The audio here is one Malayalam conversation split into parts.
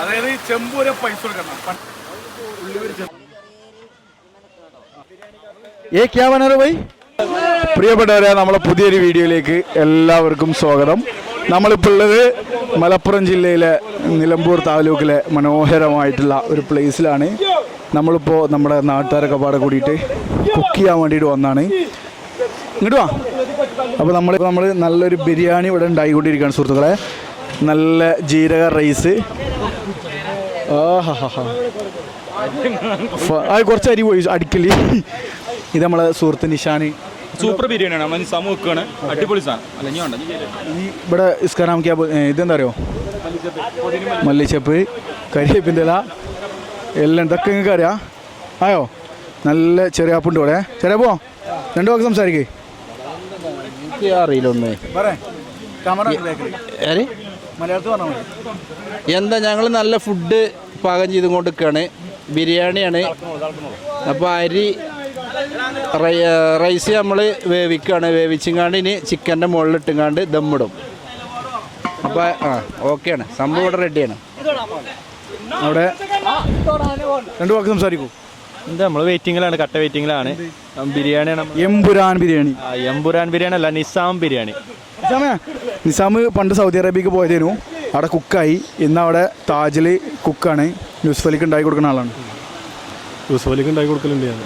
അതായത് ചെമ്പ് വരെ പൈസ കൊടുക്കണം. ഏ പ്രിയപ്പെട്ടവരെ നമ്മളെ പുതിയൊരു വീഡിയോയിലേക്ക് എല്ലാവർക്കും സ്വാഗതം. നമ്മളിപ്പോൾ ഉള്ളത് മലപ്പുറം ജില്ലയിലെ നിലമ്പൂർ താലൂക്കിലെ മനോഹരമായിട്ടുള്ള ഒരു പ്ലേസിലാണ് നമ്മളിപ്പോൾ നമ്മുടെ നാട്ടുകാരൊക്കെ പാടെ കൂടിയിട്ട് കുക്ക് ചെയ്യാൻ വേണ്ടിയിട്ട് വന്നാണ്. ഇങ്ങോട്ട് വാ. അപ്പോൾ നമ്മളിപ്പോൾ നമ്മൾ നല്ലൊരു ബിരിയാണി ഇവിടെ ഉണ്ടായിക്കൊണ്ടിരിക്കുകയാണ് സുഹൃത്തുക്കളെ. നല്ല ജീരക റൈസ്. അത് കുറച്ച് അരി പോയി അടിക്കൽ. ഇത് നമ്മളെ സുഹൃത്ത് നിഷാന്. സൂപ്പർ ബിരിയാണിയാണ് വെക്കുകയാണ് അടിപൊളി സാധനം വേണ്ട ഈ ഇവിടെ ഇസ്കാനാം ക്യാ ബോ- ഏ, ഇതെന്താ അറിയോ മല്ലിച്ചപ്പ് കരിവേപ്പിന്റെ ഇല. എല്ലാം ഇതൊക്കെ നിങ്ങൾക്ക് അറിയാം. ആയോ? നല്ല ചെറിയാപ്പുണ്ട് ഇവിടെ. ചെറിയ പോ. രണ്ടു വാക്ക് സംസാരിക്കേ. അറിയില്ല ഒന്ന്. മലയാളത്തിൽ പറഞ്ഞാൽ മതി. എന്താ ഞങ്ങൾ നല്ല ഫുഡ് പാകം ചെയ്ത് കൊണ്ടിരിക്കുകയാണ് ബിരിയാണിയാണ്. അപ്പോൾ അരി റൈസ് നമ്മൾ വേവിക്കുകയാണ് വേവിച്ചിങ്ങാണ്ട് ഇനി ചിക്കന്റെ മുകളിലിട്ടുങ്ങാണ്ട് ദമ്മിടും. അപ്പോൾ ആ ഓക്കെയാണ്. സംഭവം ഇവിടെ റെഡിയാണ് അവിടെ രണ്ടു വാക്ക് സംസാരിക്കൂ. എന്താ നമ്മൾ വെയിറ്റിംഗിലാണ് കട്ട വെയിറ്റിംഗിലാണ് ബിരിയാണിയാണ്. എംപുരാൻ ബിരിയാണി. എംപുരാൻ ബിരിയാണി അല്ല നിസാം ബിരിയാണി. നിസാമേ പണ്ട് സൗദി അറേബ്യക്ക് പോയതേനു. അവിടെ കുക്കായി. ഇന്ന് അവിടെ താജിൽ കുക്കാണ്. യൂസഫ് അലിക്ക് ഉണ്ടാക്കി കൊടുക്കുന്ന ആളാണ്. യൂസഫലിക്ക് ഉണ്ടാക്കി കൊടുക്കലുണ്ട് ഞാൻ.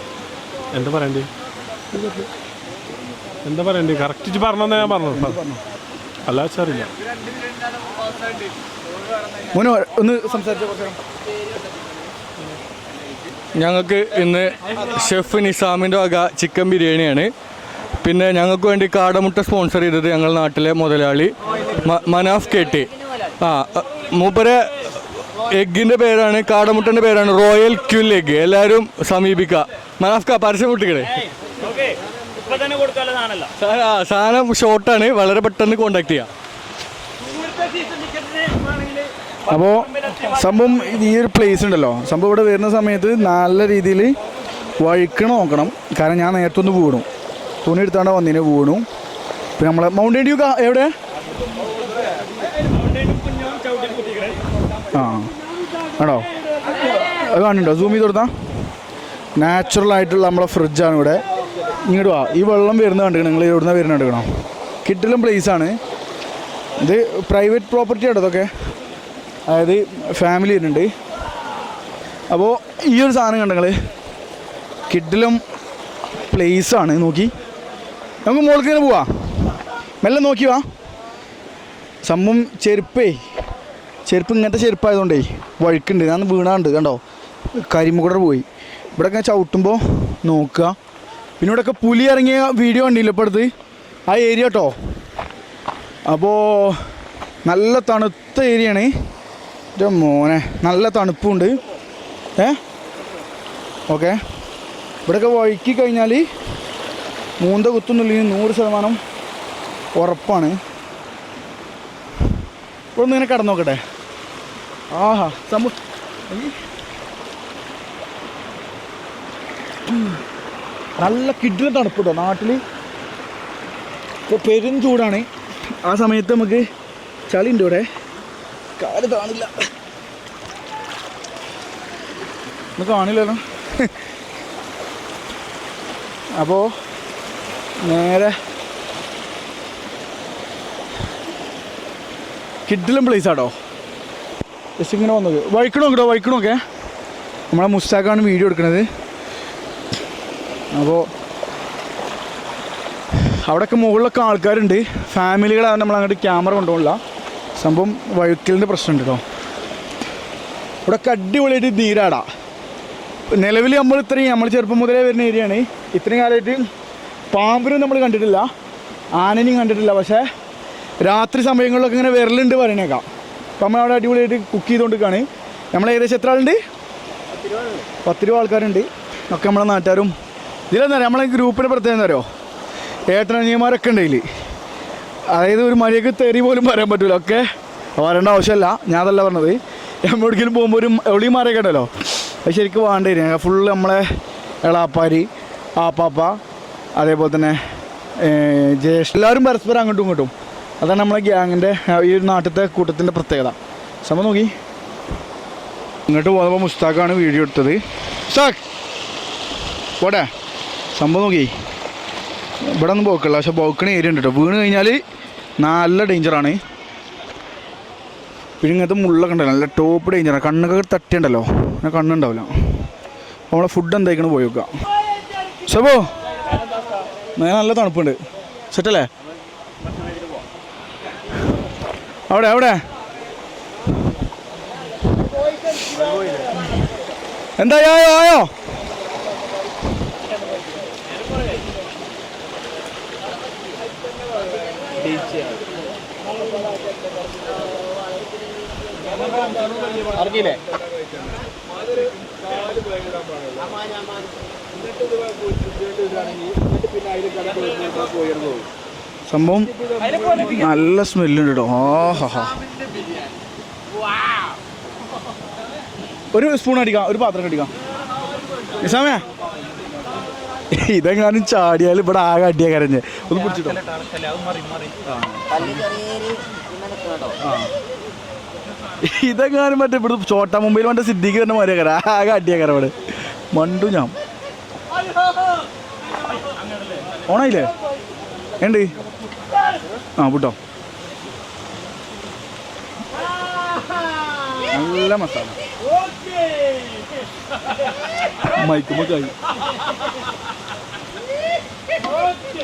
എന്താ പറയണ്ടേ? എന്താ പറയണ്ടേ? കറക്റ്റ് പറഞ്ഞു ഞാൻ പറഞ്ഞു. അല്ല വെച്ചറിയില്ല മോനോ ഒന്ന് സംസാരിച്ച. ഞങ്ങൾക്ക് ഇന്ന് ഷെഫ് നിസാമിന്റെ വക ചിക്കൻ ബിരിയാണിയാണ്. പിന്നെ ഞങ്ങൾക്ക് വേണ്ടി കാടമുട്ട സ്പോൺസർ ചെയ്തത് ഞങ്ങൾ നാട്ടിലെ മുതലാളി മനാഫ് കെ ടി. ആ മൂപ്പരെ എഗ്ഗിന്റെ പേരാണ് കാടമുട്ടന്റെ പേരാണ് റോയൽ ക്യുൽ എഗ് എല്ലാവരും സമീപിക്കുക. മനാഫ് കാ പരസ്യം ആ, സാധനം ഷോർട്ടാണ് വളരെ പെട്ടെന്ന് കോണ്ടാക്ട് ചെയ്യാം. അപ്പോൾ സംഭവം ഈ ഒരു പ്ലേസ് ഉണ്ടല്ലോ. സംഭവം ഇവിടെ വരുന്ന സമയത്ത് നല്ല രീതിയിൽ വഴിക്കണ നോക്കണം. കാരണം ഞാൻ നേരത്തെ ഒന്ന് തുണി എടുത്താണ്ട് വന്നിന് വീണു. പിന്നെ നമ്മളെ മൗണ്ടൻ ഡ്യൂ എവിടെ? ആ ആണോ? അത് കാണുന്നുണ്ടോ? സൂം ചെയ്ത് കൊടുത്താ? നാച്ചുറൽ ആയിട്ടുള്ള നമ്മളെ ഫ്രിഡ്ജാണ് ഇവിടെ. ഇങ്ങോട്ട് വാ. ഈ വെള്ളം വരുന്ന കണ്ടിക്കണം നിങ്ങൾ ഇവിടുന്ന് വരുന്ന കണ്ടിരിക്കണം. കിട്ടിലും പ്ലേസ് ആണ്. ഇത് പ്രൈവറ്റ് പ്രോപ്പർട്ടി ആണ് ഇതൊക്കെ? അതായത് ഫാമിലി വരുന്നുണ്ട്. അപ്പോൾ ഈ ഒരു സാധനം കണ്ടങ്ങൾ കിഡിലും ആണ്. നോക്കി. നമുക്ക് മുകളിൽ തന്നെ പോവാ. മെല്ലെ നോക്കി വാ. സംഭവം ചെരുപ്പേ ചെരുപ്പ് ഇങ്ങനത്തെ ചെരുപ്പായതുകൊണ്ടേ വഴുക്കുണ്ട്. ഞാൻ വീണാണ്ട് കണ്ടോ? കരിമുകൂടെ പോയി. ഇവിടെയൊക്കെ ചവിട്ടുമ്പോൾ നോക്കുക. പിന്നെ ഇവിടെയൊക്കെ പുലി ഇറങ്ങിയ വീഡിയോ കണ്ടില്ല ഇപ്പോൾ അടുത്ത്? ആ ഏരിയ കേട്ടോ. അപ്പോൾ നല്ല തണുത്ത ഏരിയയാണ്. എന്റെ മോനെ നല്ല തണുപ്പുണ്ട്. ഏ? ഓക്കെ. ഇവിടെയൊക്കെ വഴുക്കി കഴിഞ്ഞാൽ മൂന്ത കുത്തുന്നില്ലെങ്കിൽ നൂറ് ശതമാനം ഉറപ്പാണ്. ഒന്ന് ഇങ്ങനെ കടന്നു നോക്കട്ടെ. ആഹാ സമു നല്ല കിഡിലും തണുപ്പ് കേട്ടോ നാട്ടിൽ ഇപ്പോൾ പെരും ചൂടാണ്. ആ സമയത്ത് നമുക്ക് ചളി ഉണ്ട് ഇവിടെ. കാൽ കാണില്ല ഒന്ന് കാണില്ലല്ലോ. അപ്പോൾ നേരെ. കിഡിലും പ്ലേസ് ആട്ടോ ജസ്റ്റ് ഇങ്ങനെ വന്നത്. വഴിക്കണോ കേട്ടോ വഴിക്കണമൊക്കെ നമ്മളെ മുസ്താഖാണ് വീഡിയോ എടുക്കുന്നത് അപ്പോൾ അവിടെയൊക്കെ മുകളിലൊക്കെ ആൾക്കാരുണ്ട്. ഫാമിലികളാണ് നമ്മൾ അങ്ങോട്ട് ക്യാമറ കൊണ്ടുപോകില്ല സംഭവം വഴുക്കലിന്റെ പ്രശ്നമുണ്ട് കേട്ടോ ഇവിടെയൊക്കെ അടിപൊളിയായിട്ട് നീരാടാ. നിലവിൽ നമ്മൾ ഇത്രയും നമ്മൾ ചെറുപ്പം മുതലേ വരുന്ന ഏരിയയാണ് ഇത്രയും കാലമായിട്ട് പാമ്പിനും നമ്മൾ കണ്ടിട്ടില്ല. ആനനെയും കണ്ടിട്ടില്ല. പക്ഷേ രാത്രി സമയങ്ങളിലൊക്കെ ഇങ്ങനെ വിരലുണ്ട് പറയണേക്കാം. അപ്പം നമ്മൾ അവിടെ അടിപൊളിയായിട്ട് കുക്ക് ചെയ്തുകൊണ്ടിരിക്കുകയാണ് നമ്മൾ ഏകദേശം എത്ര ആളുണ്ട്? പത്ത് രൂപ ആൾക്കാരുണ്ട്. ഒക്കെ നമ്മളെ നാട്ടുകാരും. ഇതിലെന്താ നമ്മളെ ഗ്രൂപ്പിന്റെ പ്രത്യേകത എന്താ പറയുക ഏട്ടനിയന്മാരൊക്കെ ഉണ്ട് ഇതിൽ അതായത് ഒരു മഴയൊക്കെ തെറി പോലും പറയാൻ പറ്റില്ല ഒക്കെ വരേണ്ട ആവശ്യമല്ല. ഞാൻ അതല്ല പറഞ്ഞത്. എവിടേക്കെങ്കിലും പോകുമ്പോൾ ഒരു മാറിയൊക്കെ ഉണ്ടല്ലോ. അത് ശരിക്കും വേണ്ടി? വരും ഫുള്ള് നമ്മളെ എളാപ്പാരി ആപ്പാപ്പ അതേപോലെ തന്നെ ജ്യേഷ്ഠ എല്ലാവരും പരസ്പരം അങ്ങോട്ടും ഇങ്ങോട്ടും. അതാണ് നമ്മളെ ഗ്യാങ്ങിന്റെ ഈ നാട്ടിലത്തെ കൂട്ടത്തിന്റെ പ്രത്യേകത. സമ നോക്കി. ഇങ്ങോട്ട് പോകുമ്പോൾ മുസ്താഖാണ് വീഡിയോ എടുത്തത്. സാഖ് പോട്ടെ സംഭവം നോക്കി. ഇവിടെ ഒന്നും പോക്കില്ല പക്ഷെ പോക്കണ ഏരിയ ഉണ്ട് കേട്ടോ വീണ് കഴിഞ്ഞാൽ നല്ല ഡേഞ്ചറാണ് പിന്നെ ഇങ്ങനത്തെ മുള്ളൊക്കെ ഉണ്ടല്ലോ നല്ല ടോപ്പ് ഡേഞ്ചറാണ് കണ്ണൊക്കെ തട്ടിയുണ്ടല്ലോ അങ്ങനെ കണ്ണുണ്ടാവില്ല. നമ്മളെ ഫുഡ് എന്തായിക്കണം പോയി നോക്കാം സബോ നല്ല തണുപ്പുണ്ട്. സെറ്റല്ലേ? അവിടെ അവിടെ. എന്താ ആയോ ആയോ അറിയില്ലേ സംഭവം നല്ല സ്മെല്ലുണ്ട്? കേട്ടോ ആഹാ ഒരു സ്പൂൺ അടിക്കാം ഒരു പാത്രം അടിക്കാം നിസാമേ? ഇതെങ്ങാനും ചാടിയാൽ ഇവിടെ ആകെ അടിയാ കരഞ്ഞ്. ഒന്ന് പിടിച്ചിട്ടോ? ഇതെങ്ങാനും മറ്റേ ഇവിടെ ചോട്ടാ മുംബൈയിൽ മറ്റേ സിദ്ധിക്ക് തന്നെ മാറിയ കര. ആകെ അടിയാ കര മണ്ടു ഞാൻ. ഓണായില്ലേ? ഉണ്ട് ആ വിട്ടോ നല്ല മസാല. മൈക്കുമ്പോ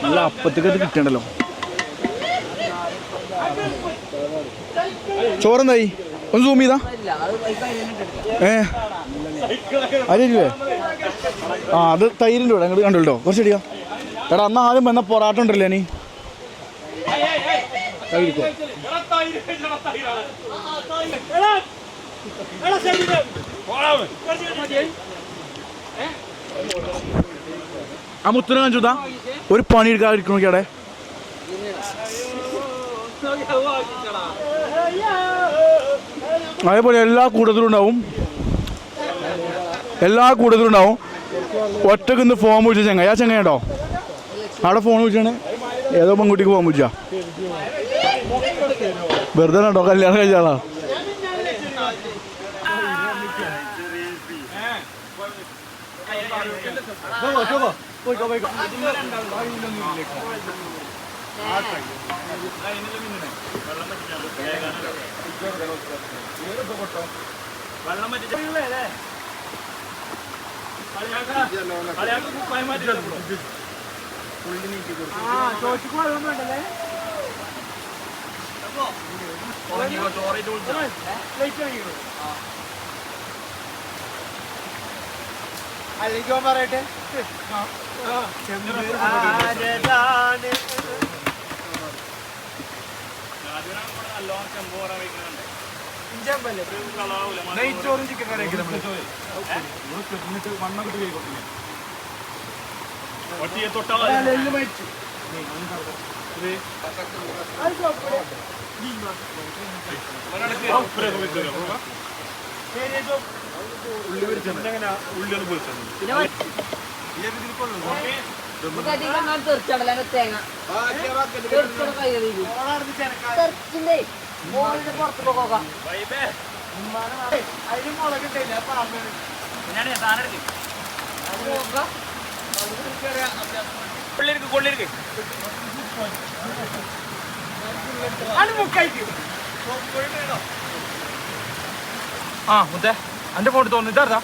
നല്ല അപ്പത്തേക്ക് അത് കിട്ടണ്ടല്ലോ. ചോറെന്തായി? ഒന്ന് സൂം ചെയ്താ? ഏ? അരില്ലേ ആ അത് തൈരിന്റെ കൂടെ അങ്ങോട്ട് കണ്ടല്ലോ കുറച്ച് അടിക്കാം എടാ അന്ന് ആദ്യം വന്ന പൊറാട്ട ഉണ്ടല്ലേ നീ? ആ മുത്തിനെ ഒരു പണി എടുക്കാതിരിക്കണോ അവിടെ അതേപോലെ എല്ലാ കൂട്ടത്തിലും ഉണ്ടാവും. എല്ലാ കൂട്ടത്തിലും ഉണ്ടാവും. ഒറ്റയ്ക്ക് ഇന്ന് ഫോം വിളിച്ച ചെങ്ങ ആ ചെങ്ങയുണ്ടോ അവിടെ ഫോൺ വിളിച്ചാണ്. ഏതോ പെൺകുട്ടിക്ക് പോകാൻ വിളിച്ചാ. വെറുതെ ഉണ്ടോ കല്യാണം കഴിച്ചാളാ പുള്ളി നീക്കി അല്ലെങ്കിൽ പറയട്ടെ? നെയ്ച്ചോറും ചിക്കൻ കറിയൊക്കെ നമ്മൾ മണ്ണൊക്കെ കഴിക്കൊണ്ടിരിക്കും തെറിച്ചാണല്ലോ തേങ്ങ തെറിച്ചോടെ കൈ തെറിച്ചിണ്ടേ മോളിന്റെ പുറത്ത് പോകാം ആ മുത്തേ അന്റെ ഫോൺ തോന്നുന്നു ഇതാ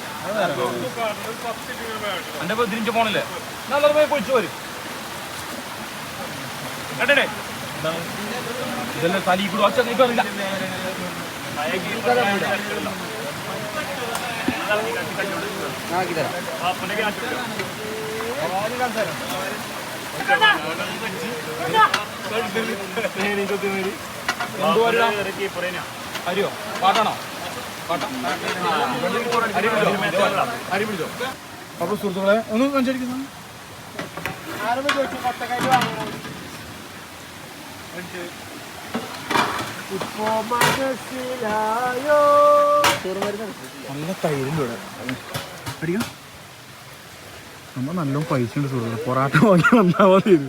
അന്റെ തിരിഞ്ഞു പോണില്ലേ? നല്ലത് പോയി പൊളിച്ചു വരും കേട്ടേ ഇതെല്ലാം തലി കൂടെ ഒച്ച നീക്കാറില്ല അരിയോ പാട്ടാണോ അപ്പോൾ സുഹൃത്തുക്കളെ ഒന്ന് കാണിച്ചടിക്കുന്ന നല്ല തൈരുണ്ട് ഇവിടെ അടിക്കാം നമ്മൾ നല്ലോണം പൈസ ഉണ്ട് സുഹൃത്തുക്കളെ. പൊറാട്ട വാങ്ങി വന്നാൽ മതി. ഇത്.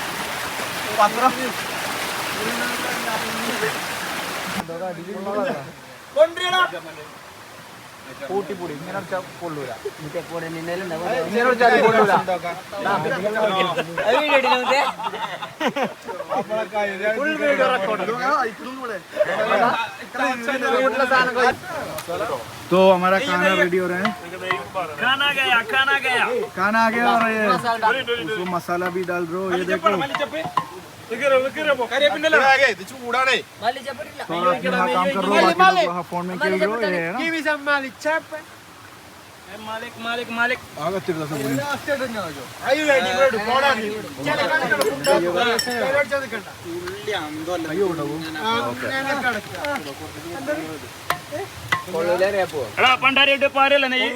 ഓഫാക്കണ്ടോ കൂട്ടിപ്പൊടി ഇങ്ങനെ അടിച്ചാൽ കൊള്ളൂല ഇങ്ങനെ അടിച്ചാൽ കൊള്ളൂല ഫുൾ വീഡിയോ റെക്കോർഡ് तो हमारा खाना रेडी हो रहा है खाना गया खाना गया खाना आ गया और ये उसको मसाला भी डाल रहे हो ये देखो मालिक मालिक मालिक आगे तेरे दस बोली रास्ते डर ना जो आई रेडी रेडी कौन आ रही चल कर कर बुड्ढा कर चल कर उल्ली आम दो अल्लाह यो बुड्ढा वो अंदर എടാ പണ്ടാരിയിട്ട് പാരല്ലേ നെയ്യ്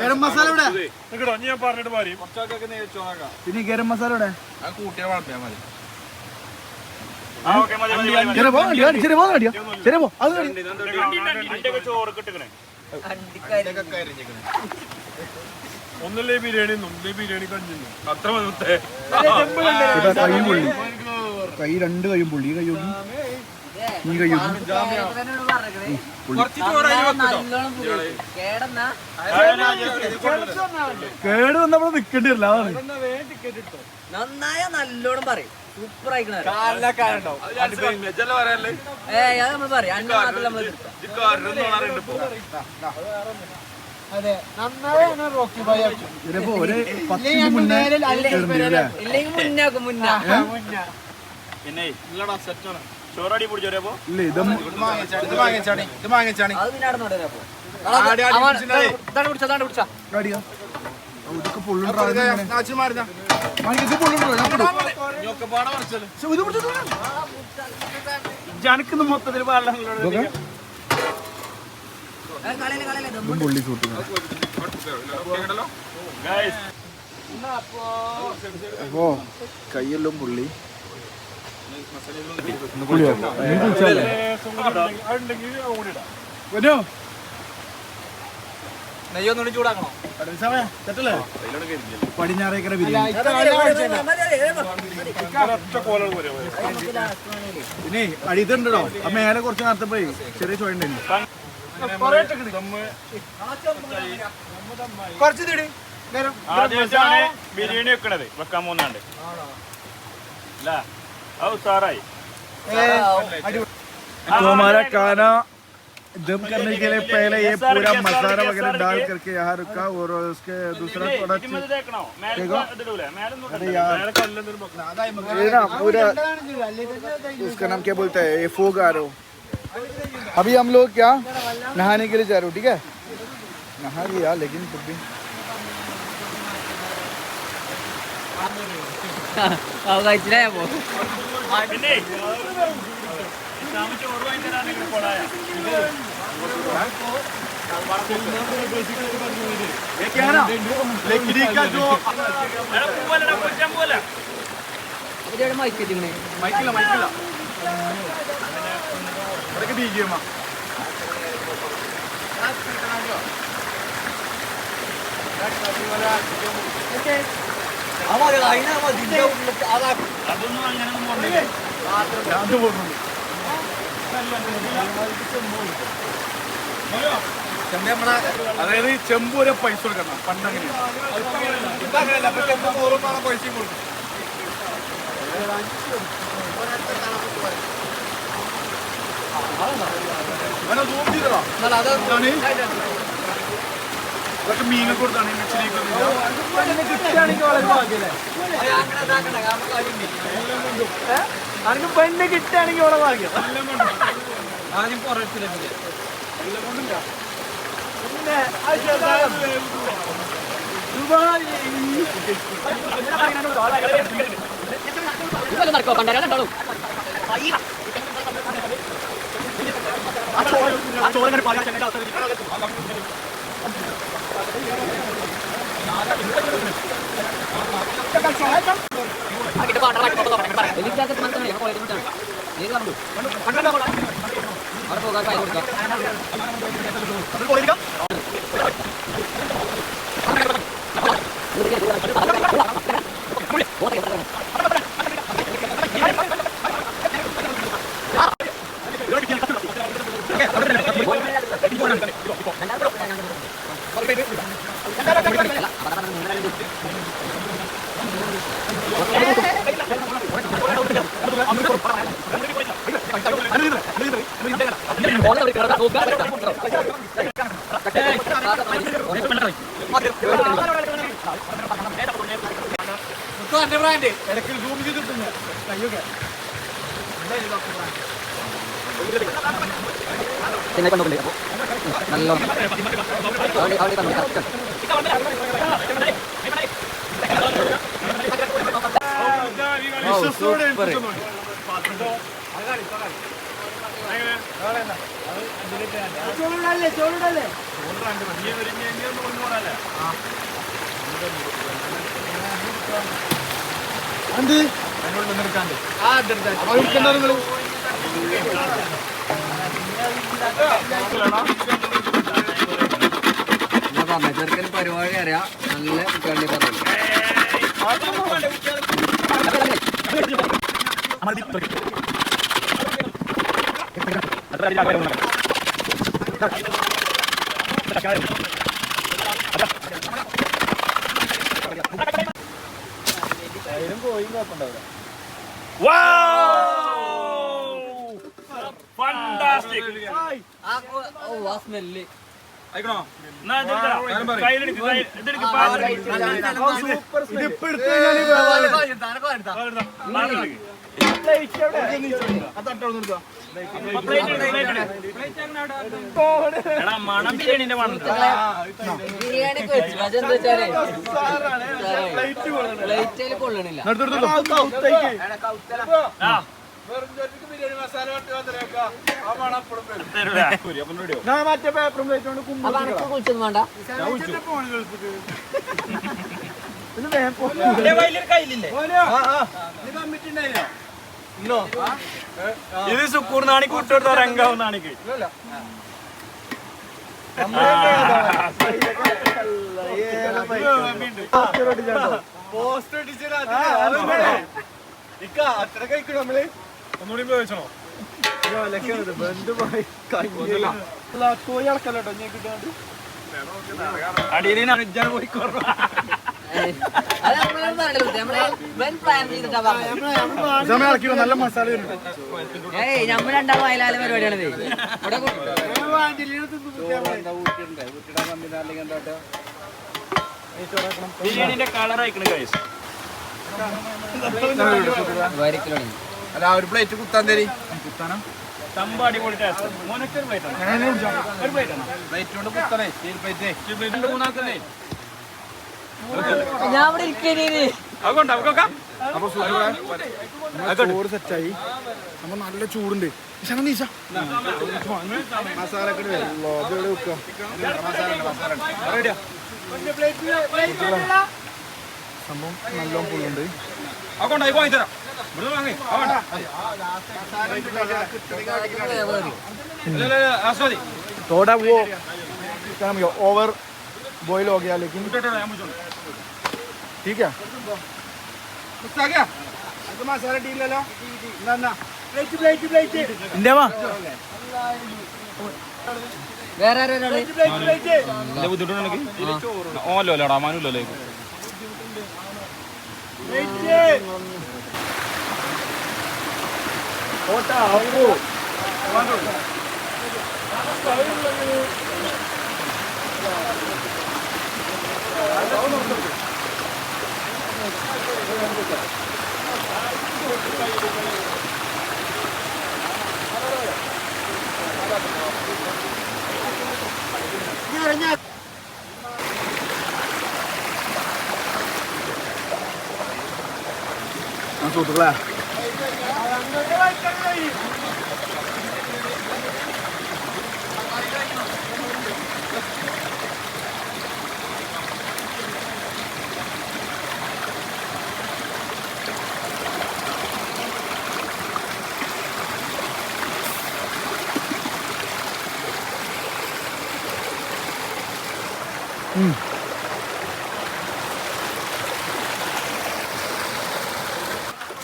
ഗരം മസാല ഇവിടെ നിക്കടോ ഞാൻ പറഞ്ഞിട്ട് പാരി. പിന്നെ ഗരം മസാല ഇവിടെ ആ കൂട്ടിയ മതി. മതി ഒന്നല്ലേ ബിരിയാണി ഒന്നല്ലേ ബിരിയാണി കഞ്ഞിന്നു. അത്ര മതി. കൈ രണ്ട് കൈയും പുള്ളി കൈ കേട് വന്നപ്പോൾ വരില്ല അതാണ്. നന്നായ നല്ലോണം പറയും. സൂപ്പർ ആയിക്കണ ഏ അത് നമ്മൾ പറയും. അന്ന മാത്രം നമ്മൾ ഇതിപ്പോ ഒരു പത്ത് മുന്നേ ഇല്ലെങ്കിൽ മുന്നാക്കും മുന്നാ. പിന്നെ ചോറടി പിടിച്ചോരപ്പോ ഇല്ല ഇത്. ജനക്കുന്ന മൊത്തത്തിൽ പൊള്ളി അപ്പോ കൈയെല്ലാം പുള്ളി. പുള്ളിയോ നീ കുളിച്ചല്ലേ വരോ നെയ്യൊന്നുകൂടി ചൂടാക്കണോ പടിഞ്ഞാറേക്കര ബിരിയാണി പിന്നെ അടിയത്തുണ്ടോ ആ മേലെ കുറച്ച് നേരത്തെ പോയി ചെറിയ ചോയ ഉണ്ടായിരുന്നു കുറച്ച് തേടി ബിരിയാണി വെക്കണത്. വെക്കാൻ പോകുന്നുണ്ട് അല്ല तो हमारा खाना दम करने के लिए पहले ये पूरा मसाला वगैरह डाल करके यहाँ रखा और उसके दूसरा थोड़ा अरे यार। ये ना पूरा इसका नाम क्या बोलता है? ये फोग आ रहा हूँ। अभी हम लोग क्या? नहाने के लिए जा रहे हो ठीक है? नहा लिया लेकिन फिर भी കഴിച്ചില്ല ഞാൻ മൈക്കെത്തിക്കണേ മൈക്കില്ല മൈക്കില്ല അതൊക്കെ ബി ജി എമ്മാ Okay. കൊണ്ടില്ല അതായത് ചെമ്പ് വരെ പൈസ കൊടുക്കണം. പണ്ടങ്ങനെയാണ് ഇതൊക്കെ മീനെ കൊടുത്താണ് മിക്സിലേക്ക് അനക്ക് പെണ്ണ് കിട്ടുകയാണെങ്കിൽ ഓളെ ഭാഗ്യം ആദ്യം നടക്കോ കണ്ടാലും എനിക്കകത്ത് മനസ്സിലായി കോളേജിൽ നീ കണ്ടു അവിടെ പോകാൻ കൈ കൊടുക്കാം ചെന്നൈ കൊണ്ടുപോയി നല്ല അവിടെ അവിടെ തന്നെ കറക്റ്റ് ഞാൻ പറഞ്ഞ ചെറുക്കൻ പരിപാടി അറിയാം നല്ല കുട്ടികളുടെ പറഞ്ഞു ഫണ്ടാസ്റ്റിക് ഓ ആ സ്മെല്ല് മണം ബിരിയാണിന്റെ മണം ബിരിയാണി വെച്ചു അതെന്താ വെച്ചാലേ പ്ലേറ്റിൽ കൊള്ളണില്ല മറ്റേ പേപ്പറും നാണി കൂട്ടിയെടുത്ത അപ്പൊ നാണിക്ക് പോസ്റ്റ് വേണ്ട അത്ര സുക്കൂർ നമ്മൾ? ഒന്നുകൂടി ചോദിച്ചോ കോഴി ഞാൻ ഇളക്കി നല്ല മസാല ഏയ് നമ്മൾ രണ്ടാളും അയലാല പരിപാടിയാണിത്. ബിരിയാണിന്റെ കളർ അയക്കണ കഴിച്ചു വരിക്കലാണ് അല്ല ഒരു പ്ലേറ്റ് കുത്താൻ തരി ഞാൻ ചോറ് സെറ്റായി അപ്പൊ നല്ല ചൂടുണ്ട്. മസാല സംഭവം നല്ലോണം പുള്ളുണ്ട് അതുകൊണ്ട് പോയി തരാം थोड़ा वो क्या नाम है ओवर बॉईल हो गया लेकिन ठीक है മസാല ടീമിലല്ലോ ഇന്ത്യ വേറെ ആരൊരാള് എന്റെ ബുദ്ധിമുട്ടുണ്ടെങ്കിൽ ഓല്ലോ അല്ലേടാ മാനുല്ലോ ഓട്ടാ ആ സുഹൃത്തുക്കളെ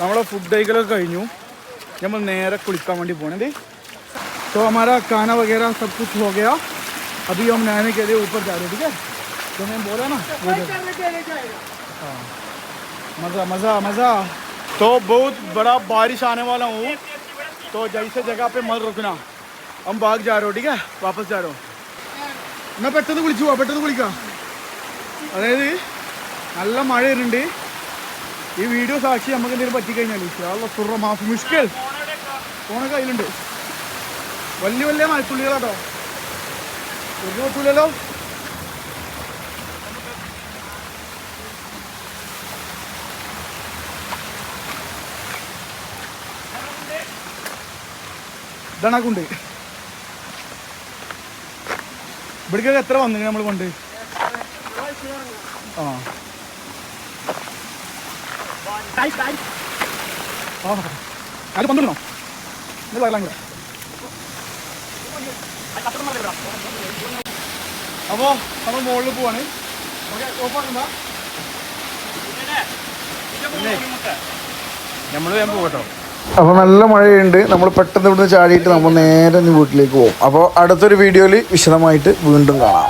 നമ്മളെ ഫുഡ് കഴിക്കലൊക്കെ കഴിഞ്ഞു നമ്മൾ നേരെ കുളിക്കാൻ വേണ്ടി പോകണേ तो हमारा खाना वगैरह सब कुछ हो गया अभी हम नहाने के लिए ऊपर जा रहे हैं ठीक है जो मैंने बोला ना वो जगह। हाँ। मज़ा मज़ा मज़ा तो बहुत बड़ा बारिश आने वाला हूँ तो जैसे जगह पे मत रुकना हम भाग जा रहे हो ठीक है वापस जा रहे हो എന്നാൽ പെട്ടെന്ന് കുളിച്ചു പോവാ പെട്ടെന്ന് കുളിക്കാം അതായത് നല്ല മഴ വരുന്നുണ്ട് ഈ വീഡിയോ സാക്ഷി നമുക്ക് എന്തെങ്കിലും പറ്റിക്കഴിഞ്ഞാൽ സുറ മാഫ് മുഷ്കൽ. ഫോണ് കയ്യിലുണ്ട്. വലിയ വലിയ മഴത്തുള്ളികളാട്ടോ. ഒരു പറ്റൂലല്ലോ ഇതണക്കുണ്ട്. ഇവിടേക്കൊക്കെ എത്ര വന്നു നമ്മൾ കൊണ്ട്? ആ. അത് പന്ത്രണ്ടോ ഇത് വരലാം കൂടെ അപ്പോൾ നമ്മൾ മുകളിൽ പോവാണ്. നമ്മൾ ഞാൻ പോകട്ടോ. അപ്പോൾ നല്ല മഴയുണ്ട്. നമ്മൾ പെട്ടെന്ന് ഇവിടുന്ന് ചാടിയിട്ട് നമ്മൾ നേരെ വീട്ടിലേക്ക് പോകും. അപ്പോൾ അടുത്തൊരു വീഡിയോയിൽ വിശദമായിട്ട് വീണ്ടും കാണാം.